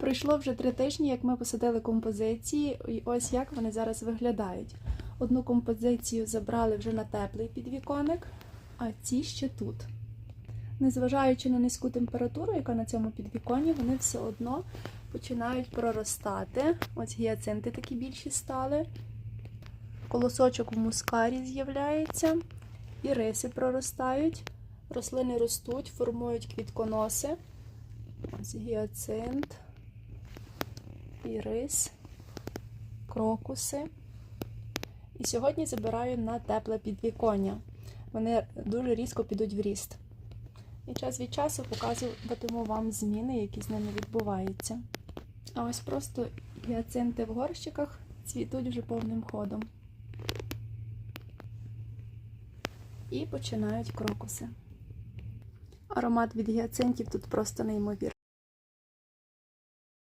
Пройшло вже три тижні, як ми посадили композиції, і ось як вони зараз виглядають. Одну композицію забрали вже на теплий підвіконник, а ці ще тут. Незважаючи на низьку температуру, яка на цьому підвіконні, вони все одно починають проростати. Ось гіацинти такі більші стали. Колосочок в мускарі з'являється, і риси проростають. Рослини ростуть, формують квітконоси. Ось гіацинт, ірис, крокуси. І сьогодні забираю на тепле підвіконня. Вони дуже різко підуть в ріст. І час від часу показуватиму вам зміни, які з ними відбуваються. А ось просто гіацинти в горщиках цвітуть вже повним ходом. І починають крокуси. Аромат від гіацинтів тут просто неймовірний.